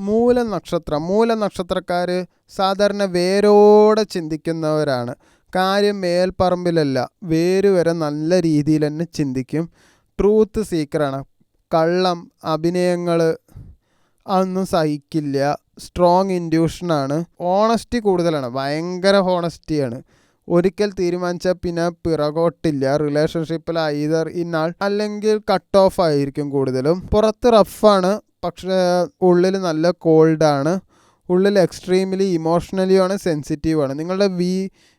മൂല മൂലനക്ഷത്രക്കാർ മൂല നക്ഷത്രക്കാർ സാധാരണ വേരോടെ ചിന്തിക്കുന്നവരാണ്. കാര്യം മേൽപ്പറമ്പിലല്ല. വേര് വരെ നല്ല രീതിയിൽ തന്നെ ചിന്തിക്കും. ട്രൂത്ത് സീക്കറാണ്. കള്ളം അഭിനയങ്ങൾ അതൊന്നും സഹിക്കില്ല. സ്ട്രോങ് ഇൻഡ്യൂഷനാണ്. ഓണസ്റ്റി കൂടുതലാണ്. ഭയങ്കര ഹോണസ്റ്റിയാണ്. ഒരിക്കൽ തീരുമാനിച്ചാൽ പിന്നെ പിറകോട്ടില്ല. റിലേഷൻഷിപ്പിൽ ഐതർ ഇന്നാൾ അല്ലെങ്കിൽ കട്ട് ഓഫ് ആയിരിക്കും കൂടുതലും. പുറത്ത് റഫാണ് പക്ഷേ ഉള്ളിൽ നല്ല കോൾഡാണ്. ഉള്ളിൽ എക്സ്ട്രീംലി ഇമോഷണലി ആണ് സെൻസിറ്റീവ് ആണ് നിങ്ങളുടെ വീ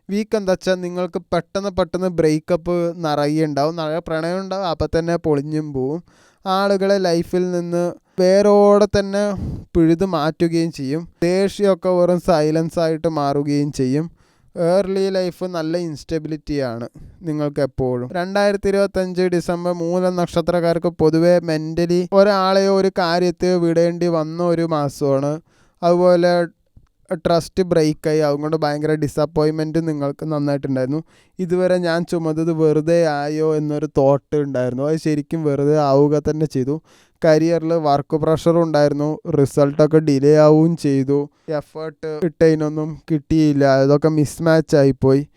വീക്ക് എന്താ വെച്ചാൽ നിങ്ങൾക്ക് പെട്ടെന്ന് പെട്ടെന്ന് ബ്രേക്കപ്പ് നിറയെ ഉണ്ടാവും നിറയെ പ്രണയം ഉണ്ടാവും അപ്പം തന്നെ പൊളിഞ്ഞും പോവും. ആളുകളെ ലൈഫിൽ നിന്ന് വേരോടെ തന്നെ പിഴുതു മാറ്റുകയും ചെയ്യും. ദേഷ്യമൊക്കെ വെറും സൈലൻസ് ആയിട്ട് മാറുകയും ചെയ്യും. ഏർലി ലൈഫ് നല്ല ഇൻസ്റ്റെബിലിറ്റിയാണ് നിങ്ങൾക്ക് എപ്പോഴും രണ്ടായിരത്തി ഇരുപത്തഞ്ച് ഡിസംബർ മൂന്ന് നക്ഷത്രക്കാർക്ക് പൊതുവെ മെന്റലി ഒരാളെയോ ഒരു കാര്യത്തെയോ വിടേണ്ടി വന്ന ഒരു മാസമാണ്. അതുപോലെ ട്രസ്റ്റ് ബ്രേക്കായി അതുകൊണ്ട് ഭയങ്കര ഡിസപ്പോയിൻമെന്റ് നിങ്ങൾക്ക് നന്നായിട്ടുണ്ടായിരുന്നു. ഇതുവരെ ഞാൻ ചുമതത് വെറുതെ ആയോ എന്നൊരു തോട്ട് ഉണ്ടായിരുന്നു. അത് ശരിക്കും വെറുതെ ആവുക തന്നെ ചെയ്തു. കരിയറിൽ വർക്ക് പ്രഷറും ഉണ്ടായിരുന്നു. റിസൾട്ടൊക്കെ ഡിലേ ആവുകയും ചെയ്തു. എഫേർട്ട് ഇട്ടതിനൊന്നും കിട്ടിയില്ല. അതൊക്കെ മിസ്മാച്ച് ആയിപ്പോയി.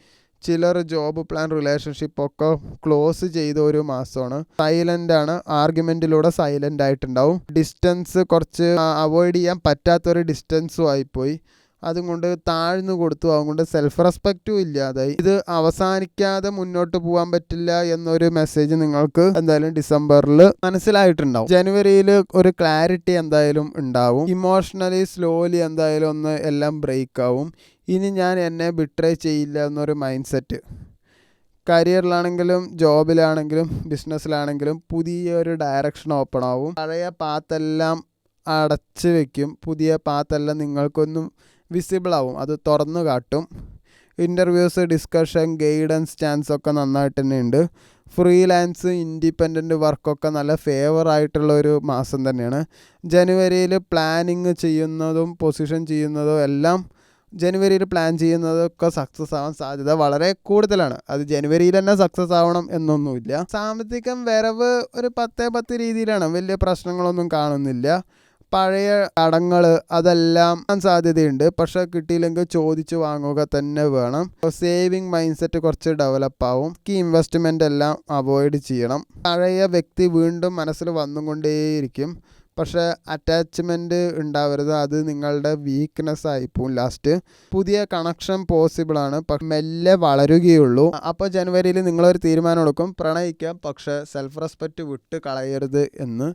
ചിലർ ജോബ് പ്ലാൻ റിലേഷൻഷിപ്പ് ഒക്കെ ക്ലോസ് ചെയ്ത ഒരു മാസമാണ്. സൈലന്റ് ആണ്. ആർഗ്യുമെന്റിലൂടെ സൈലന്റ് ആയിട്ടുണ്ടാവും. ഡിസ്റ്റൻസ് കുറച്ച് അവോയ്ഡ് ചെയ്യാൻ പറ്റാത്തൊരു ഡിസ്റ്റൻസും ആയിപ്പോയി. അതും കൊണ്ട് താഴ്ന്നു കൊടുത്തു. അതുകൊണ്ട് സെൽഫ് റെസ്പെക്റ്റും ഇല്ലാതായി. ഇത് അവസാനിക്കാതെ മുന്നോട്ട് പോകാൻ പറ്റില്ല എന്നൊരു മെസ്സേജ് നിങ്ങൾക്ക് എന്തായാലും ഡിസംബറിൽ മനസ്സിലായിട്ടുണ്ടാവും. ജനുവരിയിൽ ഒരു ക്ലാരിറ്റി എന്തായാലും ഉണ്ടാവും. ഇമോഷണലി സ്ലോലി എന്തായാലും ഒന്ന് എല്ലാം ബ്രേക്ക് ആവും. ഇനി ഞാൻ എന്നെ ബിട്രേ ചെയ്യില്ല എന്നൊരു മൈൻഡ് സെറ്റ് കരിയറിലാണെങ്കിലും ജോബിലാണെങ്കിലും ബിസിനസ്സിലാണെങ്കിലും പുതിയൊരു ഡയറക്ഷൻ ഓപ്പൺ ആവും. പഴയ പാത്തെല്ലാം അടച്ചു വെക്കും. പുതിയ പാത്തെല്ലാം നിങ്ങൾക്കൊന്നും വിസിബിൾ ആവും അത് തുറന്നു കാട്ടും. ഇന്റർവ്യൂസ് ഡിസ്കഷൻ ഗൈഡൻസ് ചാൻസ് ഒക്കെ നന്നായിട്ട് തന്നെ ഉണ്ട് ഫ്രീലാൻസ് ഇൻഡിപെൻഡന്റ് വർക്കൊക്കെ നല്ല ഫേവർ ആയിട്ടുള്ള ഒരു മാസം തന്നെയാണ്. ജനുവരിയിൽ പ്ലാനിങ് ചെയ്യുന്നതും പൊസിഷൻ ചെയ്യുന്നതും എല്ലാം ജനുവരിയിൽ പ്ലാൻ ചെയ്യുന്നതൊക്കെ സക്സസ് ആവാൻ സാധ്യത വളരെ കൂടുതലാണ്. അത് ജനുവരിയിൽ തന്നെ സക്സസ് ആവണം എന്നൊന്നുമില്ല. സാമ്പത്തികം വരവ് ഒരു പത്തേ പത്ത് രീതിയിലാണ്. വലിയ പ്രശ്നങ്ങളൊന്നും കാണുന്നില്ല. പഴയ കടങ്ങൾ അതെല്ലാം സാധ്യതയുണ്ട്. പക്ഷെ കിട്ടിയില്ലെങ്കിൽ ചോദിച്ചു വാങ്ങുക തന്നെ വേണം. സേവിങ് മൈൻഡ് സെറ്റ് കുറച്ച് ഡെവലപ്പ് ആവും. ഈ ഇൻവെസ്റ്റ്മെന്റ് എല്ലാം അവോയ്ഡ് ചെയ്യണം. പഴയ വ്യക്തി വീണ്ടും മനസ്സിൽ വന്നുകൊണ്ടേയിരിക്കും. പക്ഷേ അറ്റാച്ച്മെന്റ് ഉണ്ടാവരുത്. അത് നിങ്ങളുടെ വീക്ക്നെസ് ആയിപ്പോവും ലാസ്റ്റ് പുതിയ കണക്ഷൻ പോസിബിൾ ആണ്. പക്ഷെ മെല്ലെ വളരുകയുള്ളൂ. അപ്പോൾ ജനുവരിയിൽ നിങ്ങളൊരു തീരുമാനം എടുക്കും. പ്രണയിക്കാം. പക്ഷേ സെൽഫ് റെസ്പെക്റ്റ് വിട്ട് കളയരുത് എന്ന്.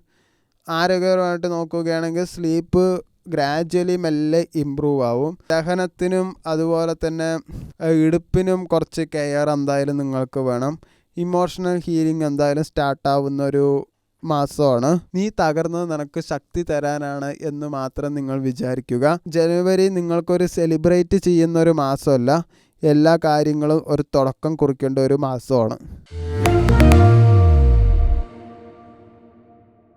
ആരോഗ്യപരമായിട്ട് നോക്കുകയാണെങ്കിൽ സ്ലീപ്പ് ഗ്രാജ്വലി മെല്ലെ ഇമ്പ്രൂവ് ആവും. ദഹനത്തിനും അതുപോലെ തന്നെ ഇടുപ്പിനും കുറച്ച് കെയർ എന്തായാലും നിങ്ങൾക്ക് വേണം. ഇമോഷണൽ ഹീലിംഗ് എന്തായാലും സ്റ്റാർട്ട് ആവുന്ന ഒരു മാസമാണ്. നീ തകർന്നത് നിനക്ക് ശക്തി തരാനാണ് എന്ന് മാത്രം നിങ്ങൾ വിചാരിക്കുക. ജനുവരി നിങ്ങൾക്കൊരു സെലിബ്രേറ്റ് ചെയ്യുന്ന ഒരു മാസമല്ല. എല്ലാ കാര്യങ്ങളും ഒരു തുടക്കം കുറിക്കേണ്ട ഒരു മാസമാണ്.